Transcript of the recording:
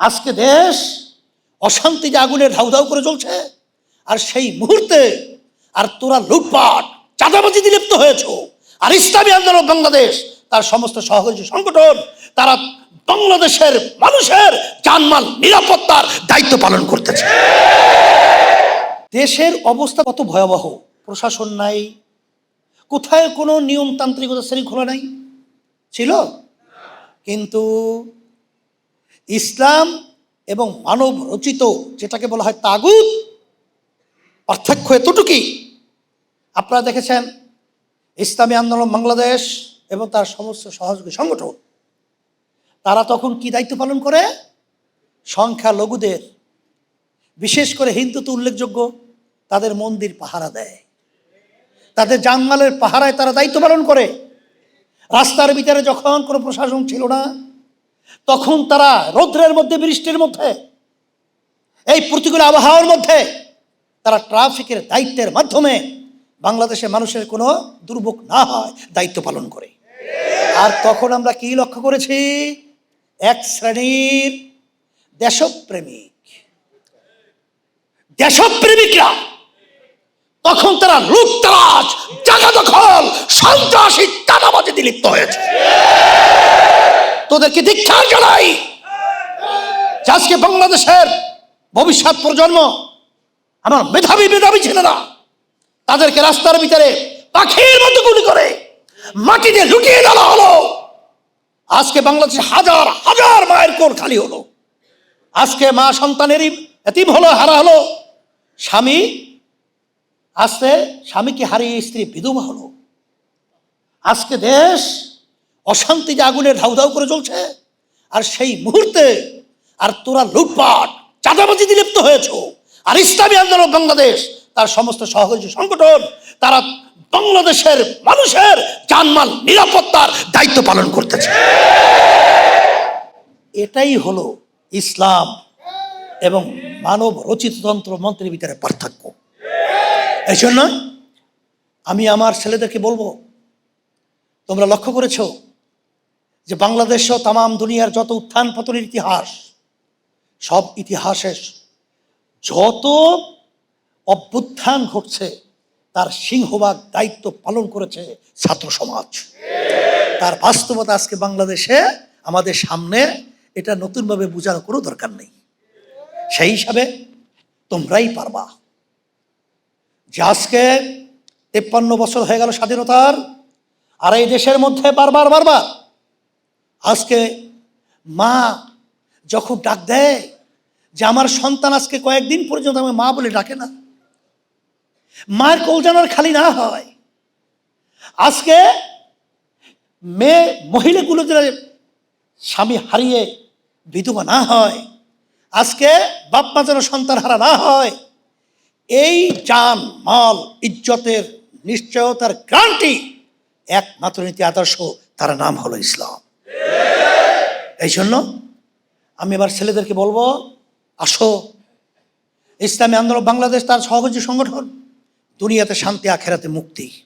আজকে দেশ অশান্তি যে আগুনের ধাউ ধাউ করে চলছে আর সেই মুহূর্তে আর তোরা লুটপাট, চাঁদাবাজিতে লিপ্ত হয়েছ, আর ইসলামী আন্দোলন বাংলাদেশ, তার সমস্ত সহযোগী সংগঠন, তারা বাংলাদেশের মানুষের জানমাল নিরাপত্তার দায়িত্ব পালন করতেছে। দেশের অবস্থা কত ভয়াবহ, প্রশাসন নাই, কোথায় কোনো নিয়মতান্ত্রিকতা শৃঙ্খলা নাই? ছিল? কিন্তু ইসলাম এবং মানব রচিত যেটাকে বলা হয় তাগুত, পার্থক্য এতটুকুই। আপনারা দেখেছেন, ইসলামী আন্দোলন বাংলাদেশ এবং তার সমস্ত সহযোগী সংগঠন। তারা তখন কি দায়িত্ব পালন করে? সংখ্যা লঘুদের বিশেষ করে হিন্দু তো উল্লেখযোগ্য, তাদের মন্দির পাহারা দেয়। তাদের জানমালের পাহারায় তারা দায়িত্ব পালন করে। রাস্তার ভিতরে যখন কোনো প্রশাসন ছিল না তখন তারা রৌদ্রের মধ্যে, বৃষ্টির মধ্যে, এই প্রতিকূল আবহাওয়ার মধ্যে তারা ট্রাফিকের দায়িত্বের মাধ্যমে বাংলাদেশের মানুষের কোনো দুর্ভোগ না হয়, দায়িত্ব পালন করে। আর তখন আমরা কি লক্ষ্য করেছি? এক শ্রেণির দেশপ্রেমিক। দেশপ্রেমিকরা তখন তারা লুটতরাজ জায়গা দখল সন্ত্রাসী টানাবাজিতে লিপ্ত হয়েছে। তোদেরকে দীক্ষা জানাই। আজকে বাংলাদেশের ভবিষ্যৎ প্রজন্ম, আমার মেধাবী মেধাবী ছেলেরা, তাদেরকে রাস্তার ভিতরে পাখির মতো গুলি করে মাটিতে লুটিয়ে দেওয়া হলো। আজকে বাংলাদেশে হাজার হাজার মায়ের কোর খালি হলো। আজকে মা সন্তানেরই এতিম হলো, হারা হলো। স্বামী আজকে স্বামীকে হারিয়ে স্ত্রী বিধবা হলো। আজকে দেশ অশান্তি যে আগুনের ধাউ ধাউ করে চলছে আর সেই মুহূর্তে আর তোরা লুটপাট, চাঁদাবাজিতে লিপ্ত হয়েছ, আর ইসলামী আন্দোলন বাংলাদেশ, তার সমস্ত সহযোগী সংগঠন, তারা বাংলাদেশের মানুষের জানমাল নিরাপত্তার দায়িত্ব পালন করতেছে। এটাই হলো ইসলাম এবং মানব রচিত তন্ত্র মন্ত্রের ভিতরে পার্থক্য। এই জন্য আমি আমার ছেলেদেরকে বলব, তোমরা লক্ষ্য করেছ যে বাংলাদেশ সহ তাম দুনিয়ার যত উত্থান পতনের ইতিহাস, সব ইতিহাসের যত অভ্যুত্থান ঘটছে, তার সিংহভাগ দায়িত্ব পালন করেছে ছাত্র সমাজ। তার বাস্তবতা আজকে বাংলাদেশে আমাদের সামনে এটা নতুনভাবে বোঝার কোনো দরকার নেই। সেই হিসাবে তোমরাই পারবা। যে আজকে তেপ্পান্ন বছর হয়ে গেল স্বাধীনতার, আর এই দেশের মধ্যে বারবার বারবার আজকে মা যখন ডাক দেয় যে আমার সন্তান আজকে কয়েকদিন পর্যন্ত আমি মা বলে ডাকে না, মায়ের কৌজানার খালি না হয়। আজকে মেয়ে মহিলাগুলো যারা স্বামী হারিয়ে বিধবা না হয়, আজকে বাপ মা যেন সন্তান হারা না হয়, এই জান, মাল, ইজ্জতের নিশ্চয়তার গ্রান্টি একমাত্র নীতি আদর্শ, তার নাম হলো ইসলাম। এই জন্য আমি এবার ছেলেদেরকে বলব, আসো। ইসলামী আন্দোলন বাংলাদেশ তার সহযোগী সংগঠন, দুনিয়াতে শান্তি, আখেরাতে মুক্তি।